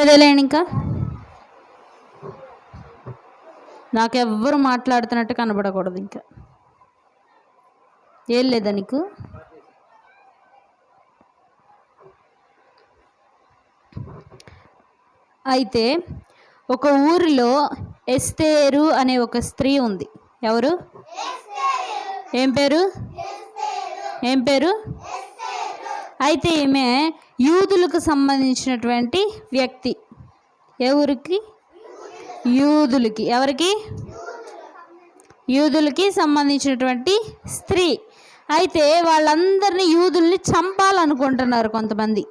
వదిలేండి ఇంకా. నాకెవ్వరు మాట్లాడుతున్నట్టు కనబడకూడదు ఇంకా. ఏం లేదా నీకు? అయితే ఒక ఊరిలో ఎస్తేరు అనే ఒక స్త్రీ ఉంది. ఎవరు? ఏం పేరు? ఏం పేరు? అయితే ఈమె యూదులకు సంబంధించినటువంటి వ్యక్తి. ఎవరికి? యూదులకి. ఎవరికి? యూదులకి సంబంధించినటువంటి స్త్రీ. అయితే వాళ్ళందరినీ యూదుల్ని చంపాలనుకుంటున్నారు కొంతమంది.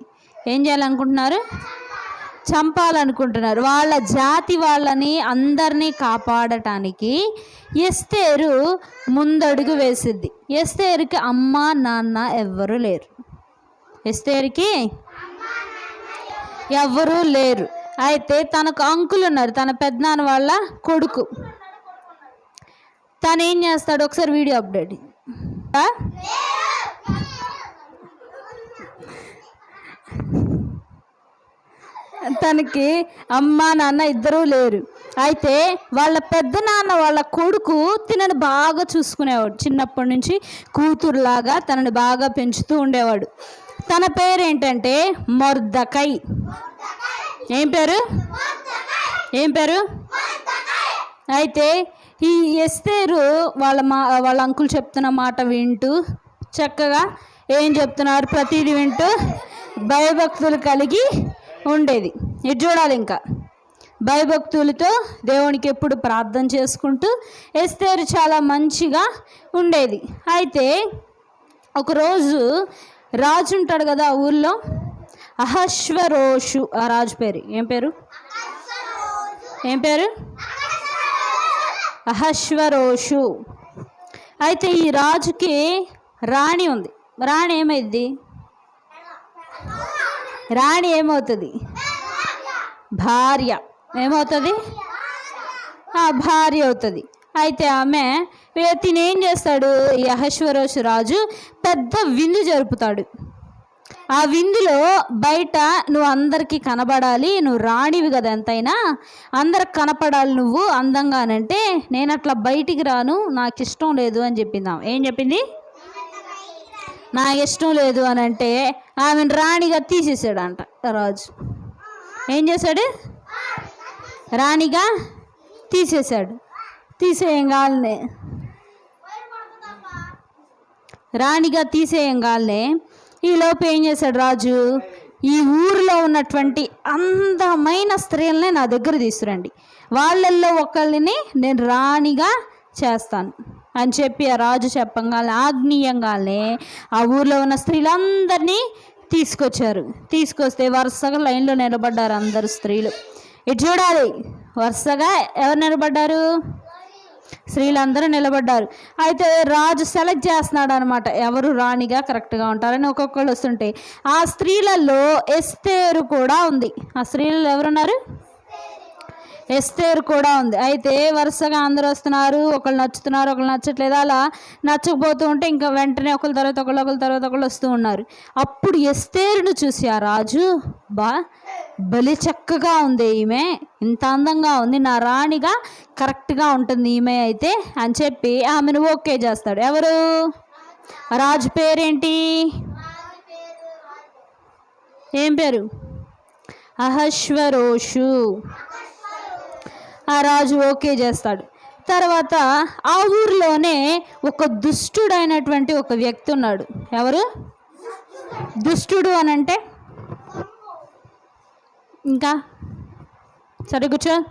ఏం చేయాలనుకుంటున్నారు? చంపాలనుకుంటున్నారు. వాళ్ళ జాతి వాళ్ళని అందరినీ కాపాడటానికి ఎస్తేరు ముందడుగు వేసిద్ది. ఎస్తేరుకి అమ్మ నాన్న ఎవ్వరూ లేరు. ఎస్తేరికి? ఎవ్వరూ లేరు. అయితే తనకు అంకులు ఉన్నారు తన పెద్దనాన్న వాళ్ళ కొడుకు. తను ఏం చేస్తాడు? ఒకసారి వీడియో అప్డేట్ తనకి అమ్మ నాన్న ఇద్దరూ లేరు. అయితే వాళ్ళ పెద్ద నాన్న వాళ్ళ కొడుకు తినని బాగా చూసుకునేవాడు. చిన్నప్పటి నుంచి కూతురులాగా తనని బాగా పెంచుతూ ఉండేవాడు. తన పేరు ఏంటంటే మొర్దకై. ఏం పేరు? ఏం పేరు? అయితే ఈ ఎస్తేరు వాళ్ళ మా వాళ్ళ అంకుల్ చెప్తున్న మాట వింటూ చక్కగా ఏం చెప్తున్నారు? ప్రతిదీ వింటూ భయభక్తులు కలిగి ఉండేది. ఇది చూడాలి ఇంకా. భయభక్తులతో దేవునికి ఎప్పుడు ప్రార్థన చేసుకుంటూ ఎస్తేరు చాలా మంచిగా ఉండేది. అయితే ఒకరోజు రాజు ఉంటాడు కదా ఆ ఊర్లో? అహశ్వరోషు. ఆ రాజు పేరు. ఏం పేరు? ఏం పేరు? అహశ్వరోషు. అయితే ఈ రాజుకి రాణి ఉంది. రాణి ఏమైంది రాణి ఏమవుతుంది? భార్య. ఏమవుతుంది? ఆ భార్య అవుతుంది. అయితే ఆమె తినేం ఏం చేస్తాడు యహశ్వరోషు రాజు? పెద్ద విందు జరుపుతాడు. ఆ విందులో బయట నువ్వు అందరికీ కనబడాలి నువ్వు రాణివి కదా ఎంతైనా. అందరికి కనపడాలి నువ్వు అందంగానంటే నేను అట్లా బయటికి రాను నాకు ఇష్టం లేదు అని చెప్పిందాం ఏం చెప్పింది? నాకు ఇష్టం లేదు అని అంటే ఆమెను రాణిగా తీసేసాడంట రాజు. ఏం చేశాడు? రాణిగా తీసేశాడు. తీసేయంగానే రాణిగా తీసేయంగానే ఈలోపు ఏం చేశాడు రాజు? ఈ ఊరిలో ఉన్నటువంటి అందమైన స్త్రీలని నా దగ్గర తీసుకురండి. వాళ్ళల్లో ఒకళ్ళని నేను రాణిగా చేస్తాను అని చెప్పి ఆ రాజు చెప్పంగానే ఆగ్నేయంగానే ఆ ఊర్లో ఉన్న స్త్రీలందరినీ తీసుకొచ్చారు. తీసుకొస్తే వరుసగా లైన్లో నిలబడ్డారు అందరు స్త్రీలు. ఇటు చూడాలి వరుసగా ఎవరు నిలబడ్డారు? స్త్రీలందరూ నిలబడ్డారు. అయితే రాజు సెలెక్ట్ చేస్తున్నాడు అనమాట ఎవరు రాణిగా కరెక్ట్గా ఉంటారని ఒక్కొక్కళ్ళు వస్తుంటే ఆ స్త్రీలలో ఎస్తేరు కూడా ఉంది. ఆ స్త్రీలలో ఎవరున్నారు? ఎస్తేరు కూడా ఉంది. అయితే వరుసగా అందరూ వస్తున్నారు ఒకళ్ళు నచ్చుతున్నారు ఒకళ్ళు నచ్చట్లేదు. అలా నచ్చకపోతూ ఉంటే ఇంకా వెంటనే ఒకళ్ళ తర్వాత ఒకళ్ళు ఒకళ్ళ తర్వాత ఒకళ్ళు వస్తూ ఉన్నారు. అప్పుడు ఎస్తేరును చూసి ఆ రాజు బా బలి చక్కగా ఉంది ఈమె. ఇంత అందంగా ఉంది. నా రాణిగా కరెక్ట్గా ఉంటుంది ఈమె అయితే అని చెప్పి ఆమెను ఓకే చేస్తాడు. ఎవరు? రాజు పేరేంటి? ఏం పేరు? అహశ్వరోషు. ఆ రాజు ఓకే చేస్తాడు. తర్వాత ఆ ఊర్లోనే ఒక దుష్టుడైనటువంటి ఒక వ్యక్తి ఉన్నాడు. ఎవరు? దుష్టుడు అని అంటే ఇంకా? సరే కూర్చో.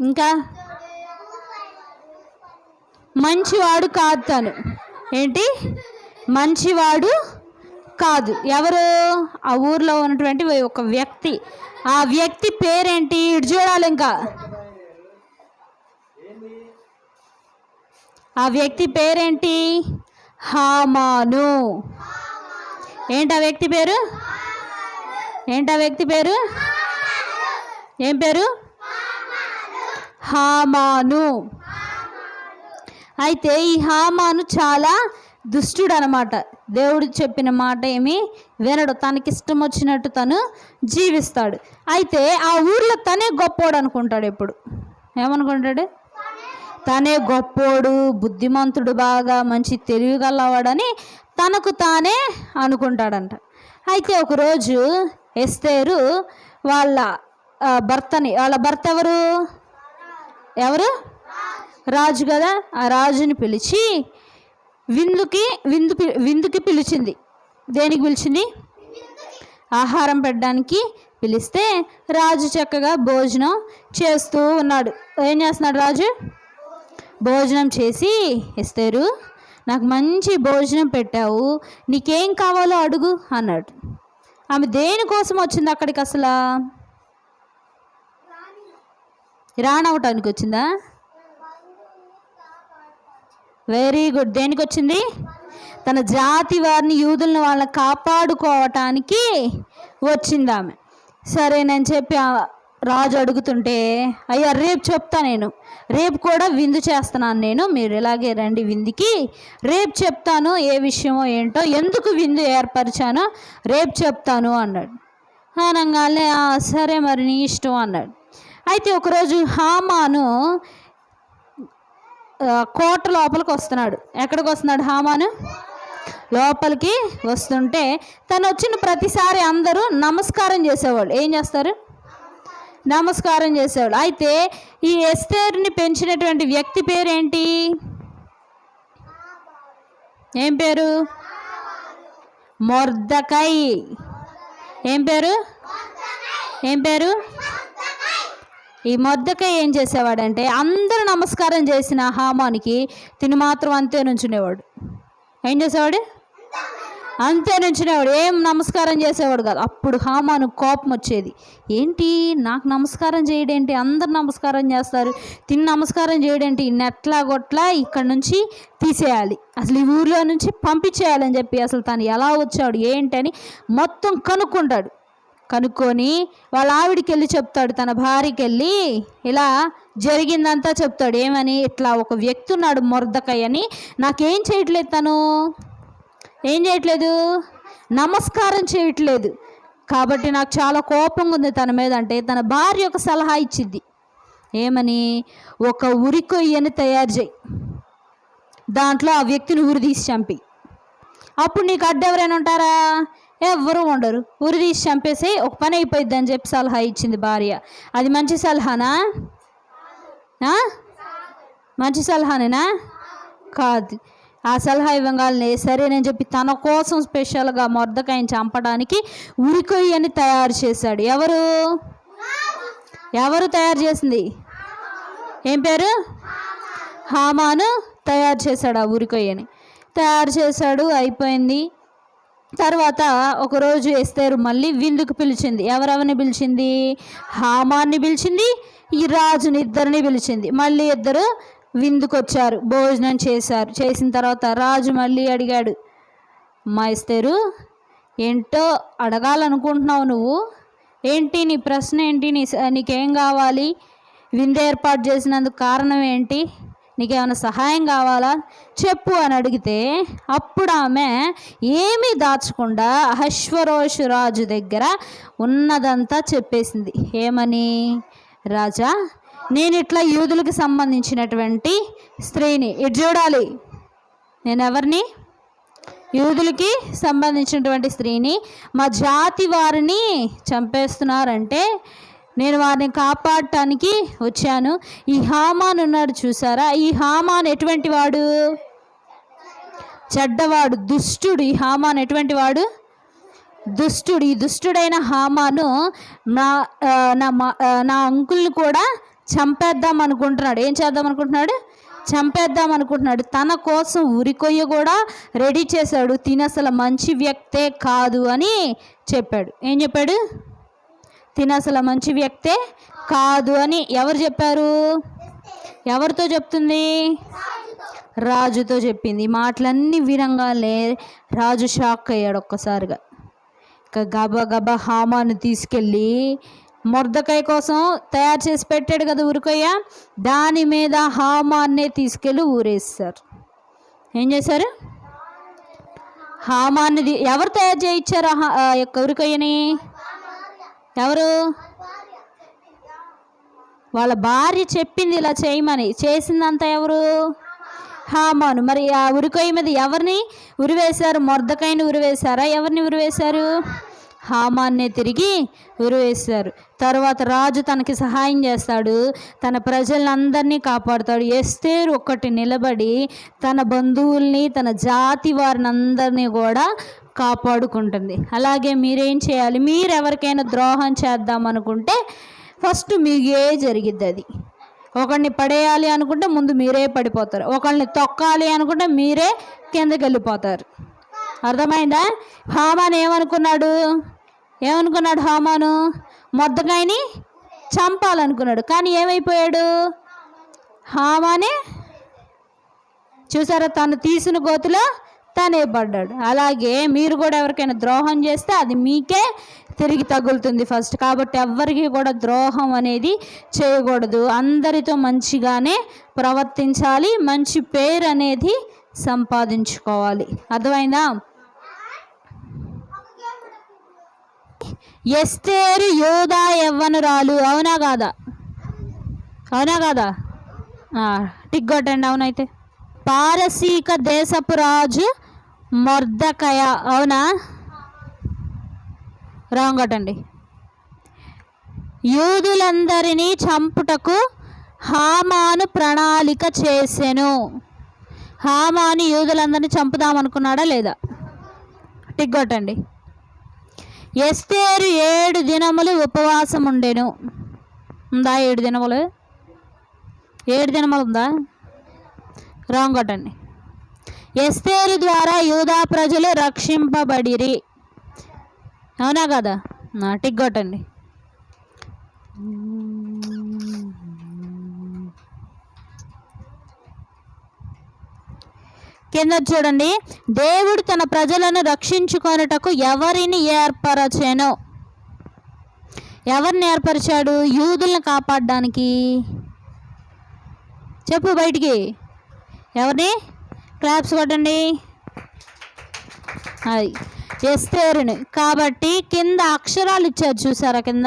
ఇంకా? మంచివాడు కాదు తను. ఏంటి? మంచివాడు కాదు. ఎవరు? ఆ ఊర్లో ఉన్నటువంటి ఒక వ్యక్తి. ఆ వ్యక్తి పేరేంటి? ఇటు చూడాలి ఇంకా. ఆ వ్యక్తి పేరేంటి? హామాను. ఏంటి ఆ వ్యక్తి పేరు? ఏంటి ఆ వ్యక్తి పేరు? ఏం పేరు? హామాను. అయితే ఈ హామాను చాలా దుష్టుడు అనమాట దేవుడు చెప్పిన మాట ఏమి? వినడు. తనకిష్టం వచ్చినట్టు తను జీవిస్తాడు. అయితే ఆ ఊర్లో తనే గొప్పోడు అనుకుంటాడు ఎప్పుడు. ఏమనుకుంటాడు? తనే గొప్పోడు బుద్ధిమంతుడు బాగా మంచి తెలివి గలవాడని తనకు తానే అనుకుంటాడంట. అయితే ఒకరోజు ఎస్తేరు వాళ్ళ భర్తని వాళ్ళ భర్త ఎవరు? ఎవరు? రాజు కదా. ఆ రాజుని పిలిచి విందుకి విందు విందుకి పిలిచింది. దేనికి పిలిచింది? ఆహారం పెట్టడానికి పిలిస్తే రాజు చక్కగా భోజనం చేస్తూ ఉన్నాడు. ఏం చేస్తున్నాడు రాజు? భోజనం చేసి ఇస్తారు నాకు మంచి భోజనం పెట్టావు నీకేం కావాలో అడుగు అన్నాడు. ఆమె దేనికోసం వచ్చింది అక్కడికి అసలు? రానవటానికి వచ్చిందా వెరీ గుడ్ దేనికి వచ్చింది తన జాతి వారిని యూదులను వాళ్ళని కాపాడుకోవటానికి వచ్చింది ఆమె. సరేనని చెప్పి రాజు అడుగుతుంటే అయ్యా రేపు చెప్తా నేను. రేపు కూడా విందు చేస్తున్నాను నేను. మీరు ఇలాగే రండి విందుకి. రేపు చెప్తాను ఏ విషయమో ఏంటో ఎందుకు విందు ఏర్పరిచానో రేపు చెప్తాను అన్నాడు. అనగానే సరే మరి నీ ఇష్టం అన్నాడు. అయితే ఒకరోజు హామాను కోట లోపలికి వస్తున్నాడు. ఎక్కడికి వస్తున్నాడు హామాను? లోపలికి వస్తుంటే తను వచ్చిన ప్రతిసారి అందరూ నమస్కారం చేసేవాళ్ళు. ఏం చేస్తారు? నమస్కారం చేసేవాళ్ళు. అయితే ఈ ఎస్తేర్ని పెంచినటువంటి వ్యక్తి పేరేంటి? ఏం పేరు? మొర్దకై. ఏం పేరు? ఏం పేరు? ఈ మొద్దకై ఏం చేసేవాడంటే అందరూ నమస్కారం చేసిన హామానికి తిని మాత్రం అంతే నుంచునేవాడు. ఏం చేసేవాడు? అంతే నుంచునేవాడు ఏం నమస్కారం చేసేవాడు కాదు. అప్పుడు హామాను కోపం వచ్చేది. ఏంటి? నాకు నమస్కారం చేయడేంటి? అందరు నమస్కారం చేస్తారు. తిని నమస్కారం చేయడేంటి? నెట్లా గొట్లా ఇక్కడ నుంచి తీసేయాలి. అసలు ఈ ఊర్లో నుంచి పంపించేయాలని చెప్పి అసలు తను ఎలా వచ్చాడు ఏంటి అని మొత్తం కనుక్కుంటాడు. కనుక్కొని వాళ్ళ ఆవిడికి వెళ్ళి చెప్తాడు తన భార్యకి వెళ్ళి ఇలా జరిగిందంతా చెప్తాడు. ఏమని? ఇట్లా ఒక వ్యక్తి ఉన్నాడు మొర్దకయ్య అని నాకేం చేయట్లేదు తను? ఏం చేయట్లేదు? నమస్కారం చేయట్లేదు. కాబట్టి నాకు చాలా కోపంగా ఉంది తన మీద అంటే తన భార్య ఒక సలహా ఇచ్చింది. ఏమని? ఒక ఉరికొయ్యని తయారు చేయి. దాంట్లో ఆ వ్యక్తిని ఉరి తీసి చంపి. అప్పుడు నీకు అడ్డు ఎవరైనా ఉంటారా? ఎవ్వరూ ఉండరు. ఉరి తీసి చంపేసి ఒక పని అయిపోయింది అని చెప్పి సలహా ఇచ్చింది భార్య. అది మంచి సలహానా? మంచి సలహానేనా? కాదు. ఆ సలహా ఇవ్వగానే సరేనని చెప్పి తన కోసం స్పెషల్గా మొద్దకాయని చంపడానికి ఉరికొయ్యని తయారు చేశాడు. ఎవరు? ఎవరు తయారు చేసింది? ఏం పేరు? హామాను తయారు చేశాడు ఆ ఉరికొయ్యని. తయారు చేశాడు అయిపోయింది. తర్వాత ఒకరోజు ఎస్తేరు మళ్ళీ విందుకు పిలిచింది. ఎవరెవరిని పిలిచింది? హామాన్ని పిలిచింది ఈ రాజుని ఇద్దరిని పిలిచింది. మళ్ళీ ఇద్దరు విందుకొచ్చారు భోజనం చేశారు. చేసిన తర్వాత రాజు మళ్ళీ అడిగాడు మాయిస్తేరు ఏంటో అడగాలనుకుంటున్నావు నువ్వు? ఏంటి నీ ప్రశ్న ఏంటి? నీ నీకేం కావాలి? విందు ఏర్పాటు చేసినందుకు కారణం ఏంటి? నీకేమైనా సహాయం కావాలా? చెప్పు అని అడిగితే అప్పుడు ఆమె ఏమీ దాచకుండా అహశ్వరోషు రాజు దగ్గర ఉన్నదంతా చెప్పేసింది. ఏమని? రాజా నేను ఇట్లా యూదులకు సంబంధించినటువంటి స్త్రీని ఇటు చూడాలి నేను ఎవరిని? యూదులకి సంబంధించినటువంటి స్త్రీని మా జాతి వారిని చంపేస్తున్నారంటే నేను వారిని కాపాడటానికి వచ్చాను. ఈ హామాన్ ఉన్నాడు చూసారా? ఈ హామాన్ ఎటువంటి వాడు? చెడ్డవాడు దుష్టుడు. ఈ హామాన్ ఎటువంటి వాడు? దుష్టుడు. ఈ దుష్టుడైన హామాను నా నా మా- నా అంకుల్ని కూడా చంపేద్దాం అనుకుంటున్నాడు. ఏం చేద్దాం అనుకుంటున్నాడు? చంపేద్దాం అనుకుంటున్నాడు. తన కోసం ఉరికొయ్య కూడా రెడీ చేశాడు. తిన అసలు మంచి వ్యక్తే కాదు అని చెప్పాడు. ఏం చెప్పాడు? తిన అసలు మంచి వ్యక్తే కాదు అని ఎవరు చెప్పారు? ఎవరితో చెప్తుంది? రాజుతో చెప్పింది. మాటలన్నీ వినంగానే రాజు షాక్ అయ్యాడు ఒక్కసారిగా. ఇక గబ గబ హామాను తీసుకెళ్ళి మొర్దకాయ కోసం తయారు చేసి పెట్టాడు కదా ఉరికయ్య దాని మీద హామాన్నే తీసుకెళ్ళి ఊరేస్తారు. ఏం చేశారు? హామాన్ని ఎవరు తయారు చేయించారు ఆ యొక్క ఉరికొయ్యని ఎవరు? వాళ్ళ భార్య చెప్పింది ఇలా చేయమని. చేసిందంతా ఎవరు? హామాను. మరి ఆ ఉరికొయ్య మీద ఎవరిని ఉరివేశారు? మొర్దకాయని ఉరివేశారా? ఎవరిని ఉరివేశారు? హామాన్నే తిరిగి ఉరివేశారు తర్వాత రాజు తనకి సహాయం చేస్తాడు. తన ప్రజలందరినీ కాపాడుతాడు. ఎస్తేరు ఒక్కటి నిలబడి తన బంధువుల్ని తన జాతి వారిని అందరినీ కూడా కాపాడుకుంటుంది. అలాగే మీరేం చేయాలి? మీరు ఎవరికైనా ద్రోహం చేద్దాం అనుకుంటే ఫస్ట్ మీకే జరిగిద్ది అది. ఒకరిని పడేయాలి అనుకుంటే ముందు మీరే పడిపోతారు. ఒకరిని తొక్కాలి అనుకుంటే మీరే కిందకి వెళ్ళిపోతారు అర్థమైందా? హామాన్ ఏమనుకున్నాడు? ఏమనుకున్నాడు హామాను? మొద్దకాయని చంపాలనుకున్నాడు. కానీ ఏమైపోయాడు? హామానే చూసారా తను తీసిన గోతిలో తనే పడ్డాడు. అలాగే మీరు కూడా ఎవరికైనా ద్రోహం చేస్తే అది మీకే తిరిగి తగులుతుంది ఫస్ట్. కాబట్టి ఎవ్వరికి కూడా ద్రోహం అనేది చేయకూడదు. అందరితో మంచిగానే ప్రవర్తించాలి. మంచి పేరు అనేది సంపాదించుకోవాలి. అర్థమైందా? ఎస్తేరు యోధా యవ్వనురాలు. అవునా కాదా? అవునా కాదా? టిక్ కొట్టండి అవునైతే. పారసీక దేశపు రాజు మొర్దకయ. అవునా? రాంగ్ కొట్టండి. యూదులందరినీ చంపుటకు హామాను ప్రణాళిక చేసెను. హామాను యూదులందరినీ చంపుదామనుకున్నాడా లేదా? టిక్ కొట్టండి ఎస్తేరు ఏడు దినములు ఉపవాసం ఉండెను ఉందా ఏడు దినములు? ఏడు దినములు ఉందా? రాంగ్ కొట్టండి. ఎస్తేరు ద్వారా యూదా ప్రజలు రక్షింపబడిరి. అవునా కదా? నా టిక్ కొట్టండి. కింద చూడండి. దేవుడు తన ప్రజలను రక్షించుకొనుటకు ఎవరిని ఏర్పరచాను? ఎవరిని ఏర్పరిచాడు? యూదులను కాపాడడానికి. చెప్పు బయటికి. ఎవరిని? క్లాప్స్ కొట్టండి. అది ఎస్తేరుని. కాబట్టి కింద అక్షరాలు ఇచ్చారు చూసారా కింద?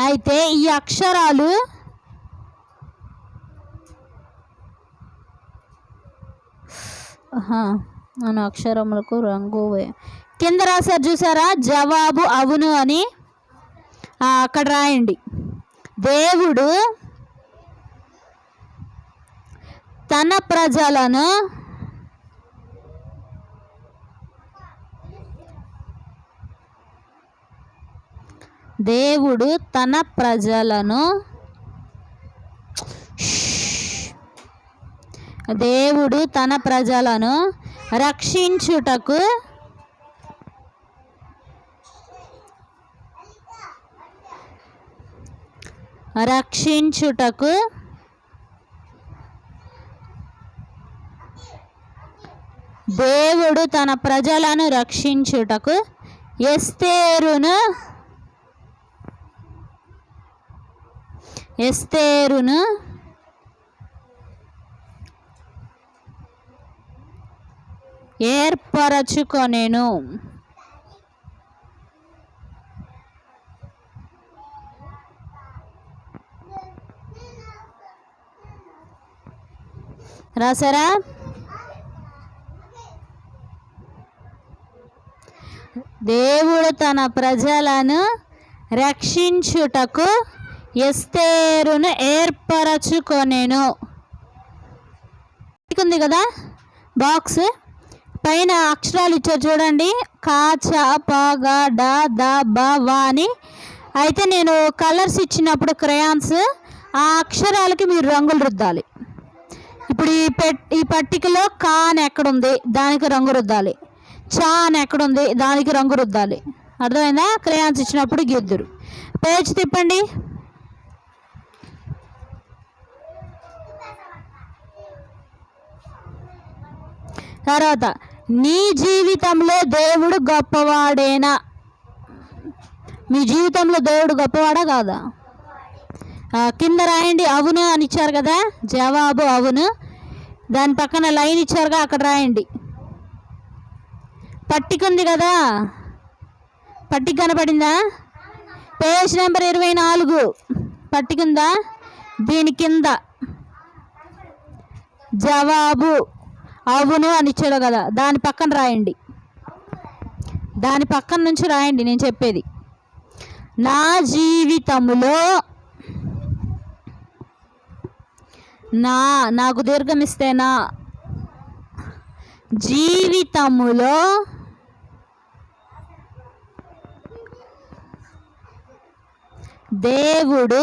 అయితే ఈ అక్షరాలు మన అక్షరములకు రంగు కింద రాశారు చూసారా? జవాబు అవును అని. అక్కడ రాయండి. దేవుడు తన ప్రజలను దేవుడు తన ప్రజలను దేవుడు తన ప్రజలను రక్షించుటకు రక్షించుటకు దేవుడు తన ప్రజలను రక్షించుటకు ఎస్తేరును ఎస్తేరును ఏర్పరచుకొనెను. రాసారా దేవుడు తన ప్రజలను రక్షించుటకు ఎస్తేరును ఏర్పరచుకొనెను. ఉంది కదా? బాక్స్? పైన అక్షరాలు ఇచ్చారు చూడండి. కా చ ప గ డ ద బ వ అని. అయితే నేను కలర్స్ ఇచ్చినప్పుడు క్రయాన్స్ ఆ అక్షరాలకి మీరు రంగులు రుద్దాలి. ఇప్పుడు ఈ పెట్ ఈ పట్టికలో కా అని ఎక్కడుంది? దానికి రంగు రుద్దాలి. చా అని ఎక్కడుంది? దానికి రంగు రుద్దాలి. అర్థమైందా? క్రయాన్స్ ఇచ్చినప్పుడు గిద్దురు. పేజ్ తిప్పండి. తర్వాత నీ జీవితంలో దేవుడు గొప్పవాడేనా? మీ జీవితంలో దేవుడు గొప్పవాడా కాదా? కింద రాయండి అవును అని ఇచ్చారు కదా? జవాబు అవును. దాని పక్కన లైన్ ఇచ్చారుగా అక్కడ రాయండి. పట్టిక ఉంది కదా? పట్టిక కనపడిందా? పేజ్ నెంబర్ ఇరవై నాలుగు. పట్టిక ఉందా? దీని కింద. జవాబు. అవును అని ఇచ్చాడు కదా దాని పక్కన రాయండి. దాని పక్కన నుంచి రాయండి నేను చెప్పేది. నా జీవితంలో నా నాకు దీర్ఘం ఇస్తే నా జీవితములో దేవుడు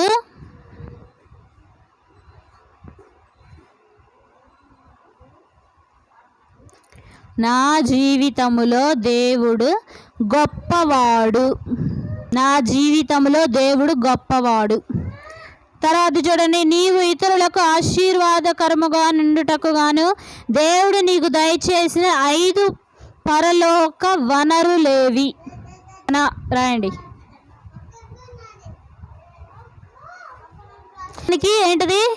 నా జీవితములో దేవుడు గొప్పవాడు. నా జీవితంలో దేవుడు గొప్పవాడు. తర్వాత చూడండి నీవు ఇతరులకు ఆశీర్వాదకరముగా నిండుటకు గాను దేవుడు నీకు దయచేసిన ఐదు పరలోక వనరులేవి. నా రాయండి. దానికి ఏంటిది?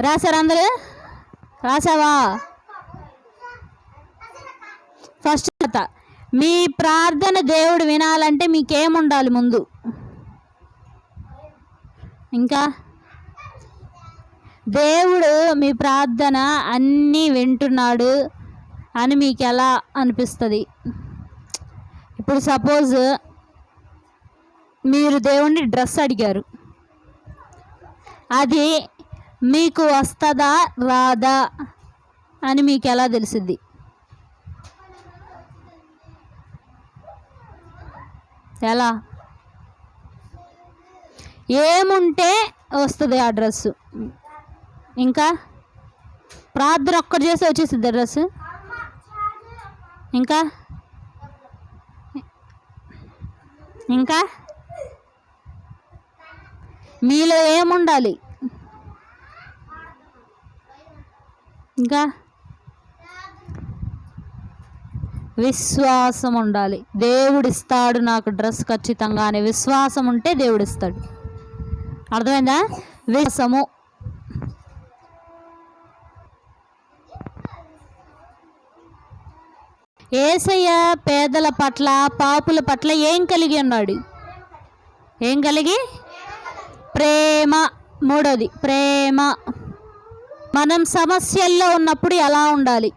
రాశారు అందరూ? రాసావా ఫస్ట్ మీ ప్రార్థన దేవుడు వినాలంటే మీకేముండాలి ముందు? ఇంకా? దేవుడు మీ ప్రార్థన అన్నీ వింటున్నాడు అని మీకు ఎలా అనిపిస్తుంది? ఇప్పుడు సపోజ్ మీరు దేవుణ్ణి డ్రెస్ అడిగారు. అది మీకు వస్తుందా రాదా అని మీకు ఎలా తెలిసిద్ది? ఎలా? ఏముంటే వస్తుంది ఆ డ్రెస్. ఇంకా? ప్రార్థన ఒక్కటి చేస్తే వచ్చేస్తుంది డ్రెస్. ఇంకా? ఇంకా? మీలో ఏముండాలి? ఇంకా? విశ్వాసం ఉండాలి దేవుడు ఇస్తాడు నాకు డ్రెస్ ఖచ్చితంగా అనే విశ్వాసం ఉంటే దేవుడు ఇస్తాడు అర్థమైందా? విశ్వాసము. ఏసయ్య పేదల పట్ల పాపుల పట్ల ఏం కలిగి ఉన్నాడు? ఏం కలిగి? ప్రేమ. మూడోది ప్రేమ. మనం సమస్యల్లో ఉన్నప్పుడు ఎలా ఉండాలి?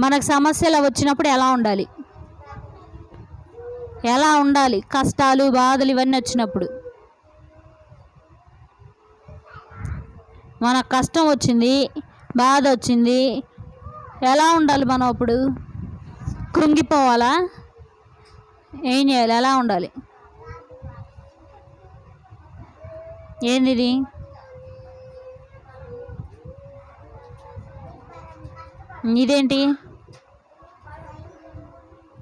మనకు సమస్యలు వచ్చినప్పుడు ఎలా ఉండాలి? ఎలా ఉండాలి? కష్టాలు బాధలు ఇవన్నీ వచ్చినప్పుడు. మనకు కష్టం వచ్చింది బాధ వచ్చింది ఎలా ఉండాలి మనం అప్పుడు? కృంగిపోవాలా? ఏం చేయాలి? ఎలా ఉండాలి? ఏంది ఇదేంటి?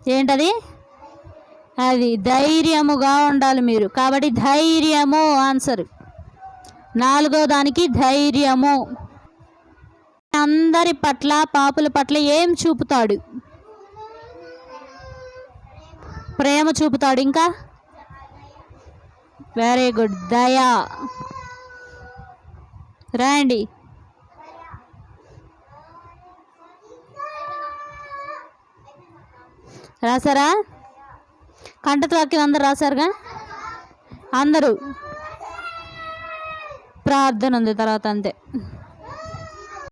ఏంటది? అది ధైర్యముగా ఉండాలి మీరు. కాబట్టి ధైర్యము ఆన్సర్. నాలుగో దానికి ధైర్యము. అందరి పట్ల పాపుల పట్ల ఏం చూపుతాడు? ప్రేమ చూపుతాడు ఇంకా? వెరీ గుడ్ దయా. రాయండి రాసారా కంటత వాక్యం అందరు రాశారుగా? అందరూ. ప్రార్థన ఉంది తర్వాత అంతే.